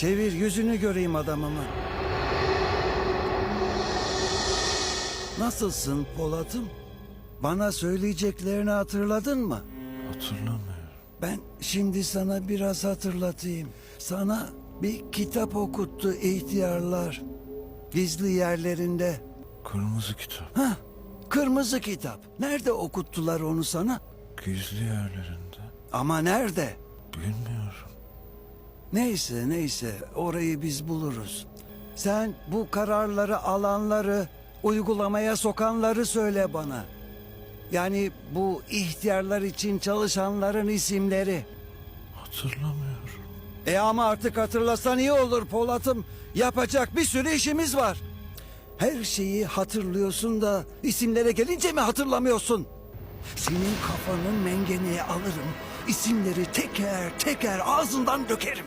Çevir yüzünü göreyim adamımın. Nasılsın Polat'ım? Bana söyleyeceklerini hatırladın mı? Hatırlamıyorum. Ben şimdi sana biraz hatırlatayım. Sana bir kitap okuttu ihtiyarlar. Gizli yerlerinde. Kırmızı kitap. Hah, kırmızı kitap. Nerede okuttular onu sana? Gizli yerlerinde. Ama nerede? Bilmiyorum. Neyse neyse orayı biz buluruz. Sen bu kararları alanları, uygulamaya sokanları söyle bana. Yani bu ihtiyarlar için çalışanların isimleri. Hatırlamıyorum. E ama artık hatırlasan iyi olur Polat'ım. Yapacak bir sürü işimiz var. Her şeyi hatırlıyorsun da isimlere gelince mi hatırlamıyorsun? Senin kafanın mengeneye alırım. İsimleri teker teker ağzından dökerim.